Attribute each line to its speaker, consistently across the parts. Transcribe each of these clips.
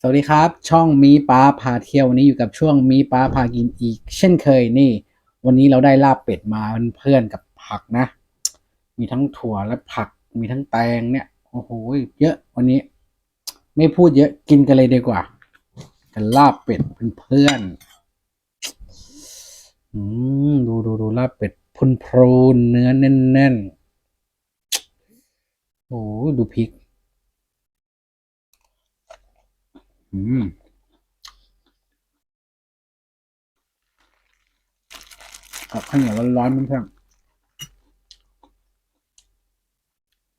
Speaker 1: สวัสดีครับ ช่องมีป้าพาเที่ยววันนี้อยู่กับช่วงมีป้าพากินอีก เช่นเคยนี่ วันนี้เราได้ลาบเป็ดมาเพื่อนๆกับผักนะ มีทั้งถั่วและผัก มีทั้งแตงเนี่ยโอ้โหเยอะวันนี้ ไม่พูดเยอะกินกันเลยดีกว่า กันลาบเป็ดเพื่อนๆอืมดูดูดูลาบเป็ดพุนโพรเนื้อแน่นๆโอ้โหดูพริก อืมกับข้าวเหนียวร้อนๆเพื่อน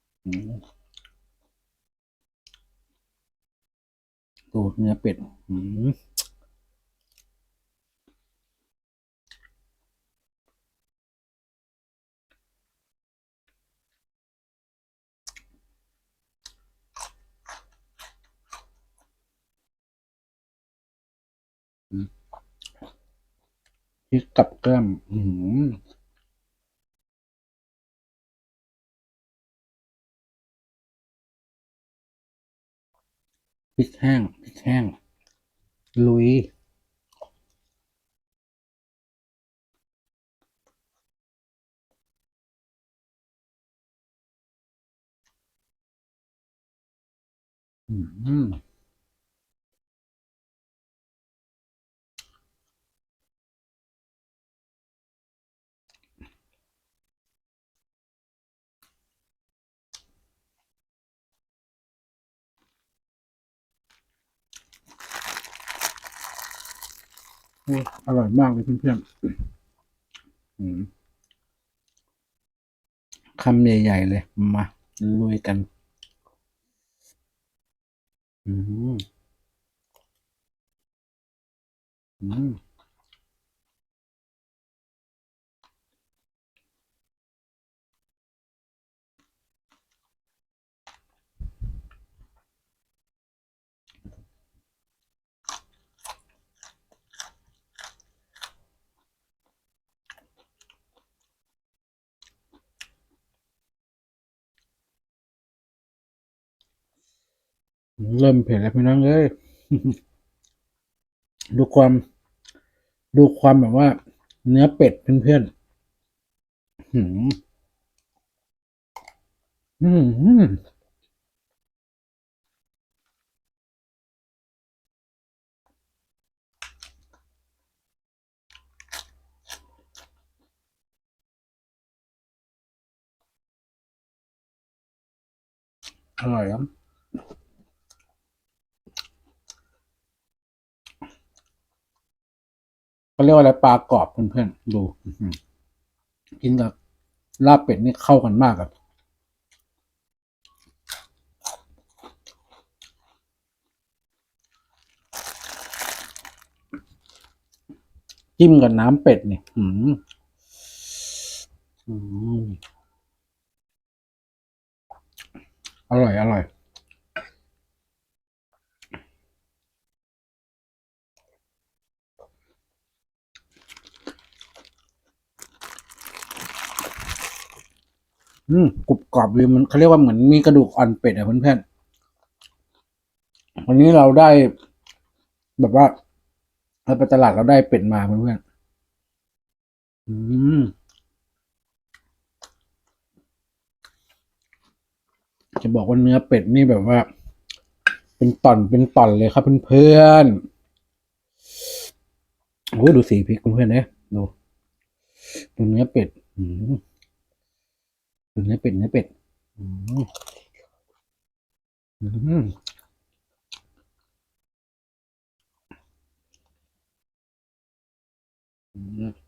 Speaker 1: ๆอืมดูเนื้อเป็ด อืม พริกกับแกล้ม อืมพริกแห้งพริกแห้ง ลุยอืม อร่อยมากเลยเพื่อนๆคำใหญ่ ๆ เลย มาลุยกันอืมอืม เริ่มเผ็ดแล้วพี่น้องเอ้ยดูความ ดูความแบบว่า เนื้อเป็ดเพื่อนๆหืมอืมอร่อยครับ เขาเรียกว่าอะไรปลากรอบเพื่อนๆดูอื้อหือกินกับลาบเป็ดนี่เข้ากันมากอะจิ้มกับน้ำเป็ดนี่อืมอร่อย อร่อย อืมกรุบกรอบดีมันเขาเรียกว่าเหมือนมีกระดูกอ่อนเป็ดอะเพื่อนๆวันนี้เราได้ แบบว่าเราไปตลาดเราได้เป็ดมาเพื่อนๆอืมจะบอกว่าเนื้อเป็ดนี่แบบว่า เป็นต่อนเป็นต่อนเลยครับเพื่อนๆโอ้ดูสีพริกเพื่อนๆเนี่ยดูดูเนื้อเป็ด อืม เนื้อเป็ดเนื้อเป็ดอืมอืมอืม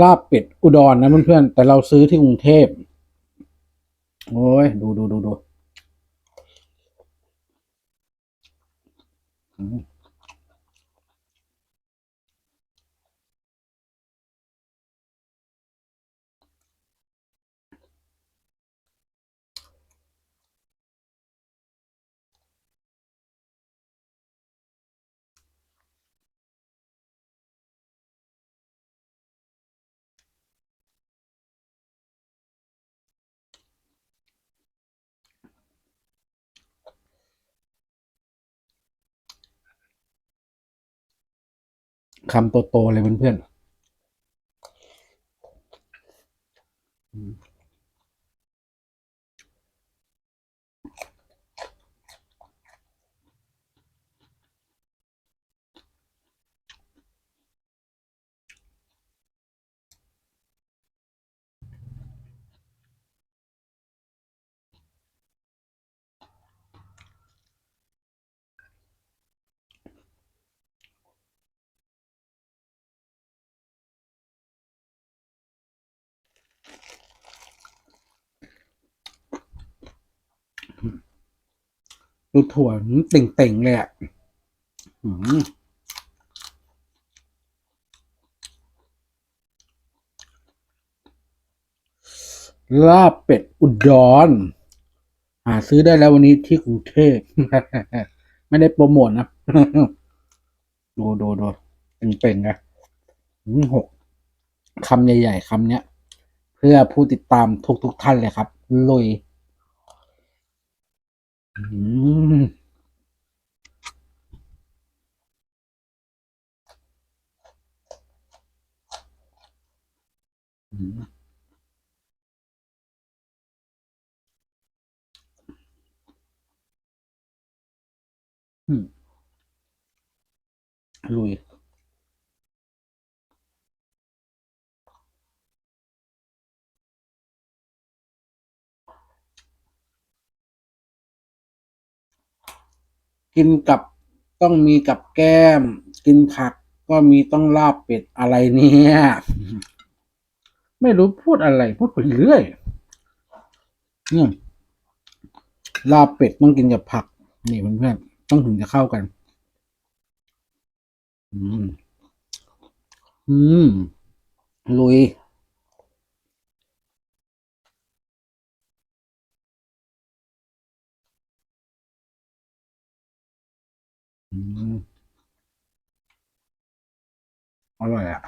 Speaker 1: ลาบเป็ดอุดรนะเพื่อนๆแต่เราซื้อที่กรุงเทพโอ้ยดูดูดูดู อืม คำโตๆเลยเพื่อนๆ ดูถั่วนเต่งๆเลยอะลาบเป็ดอุดรหาซื้อได้แล้ววันนี้ที่กรุงเทพไม่ได้โปรโมทนะ ดูดูดูเป่งๆนะหกคำใหญ่ ๆคำเนี้ย เพื่อผู้ติดตามทุกๆท่านเลยครับลุย อืมอืมอืมลุย กินกับต้องมีกับแก้ม กินผักก็มีต้องลาบเป็ดอะไรเนี่ย ไม่รู้พูดอะไร พูดไปเรื่อยอืมลาบเป็ดต้องกินกับผัก นี่เพื่อนๆต้องถึงจะเข้ากัน อืม อืมลุย อืม อร่อยอะ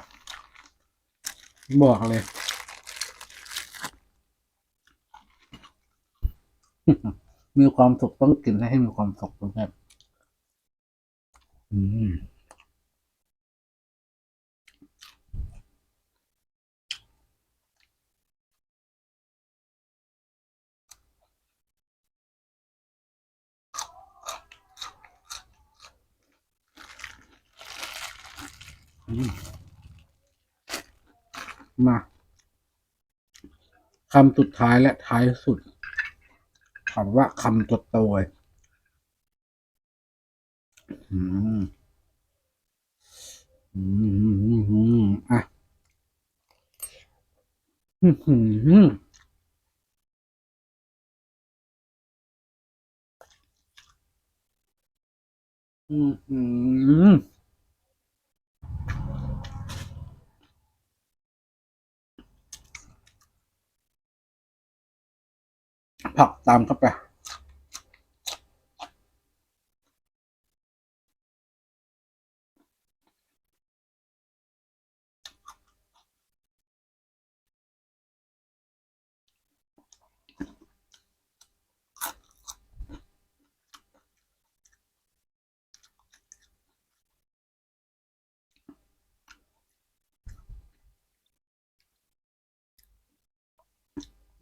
Speaker 1: บอกเลยมีความสุขต้องกินให้มีความสุขเพื่อนๆอืม มาคำสุดท้ายและท้ายสุดคำว่าคำตัวโตยอืมอืมอืมอืมอะอืมอืมอืมอืมอืม ผักตามเข้าไป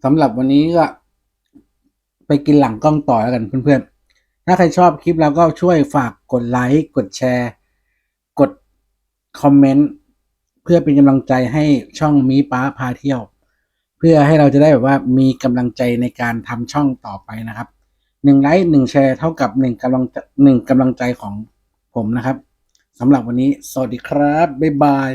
Speaker 1: สำหรับวันนี้ก็ ไปกินหลังกล้องต่อแล้วกันเพื่อนๆ ถ้าใครชอบคลิปเราก็ช่วยฝากกดไลค์กดแชร์ กดคอมเมนต์เพื่อเป็นกำลังใจให้ช่องมีป้าพาเที่ยว เพื่อให้เราจะได้แบบว่ามีกำลังใจในการทำช่องต่อไปนะครับหนึ่งไลค์หนึ่งแชร์เท่ากับหนึ่งกำลังหนึ่งกำลังใจของผมนะครับสำหรับวันนี้ สวัสดีครับ บ๊ายบาย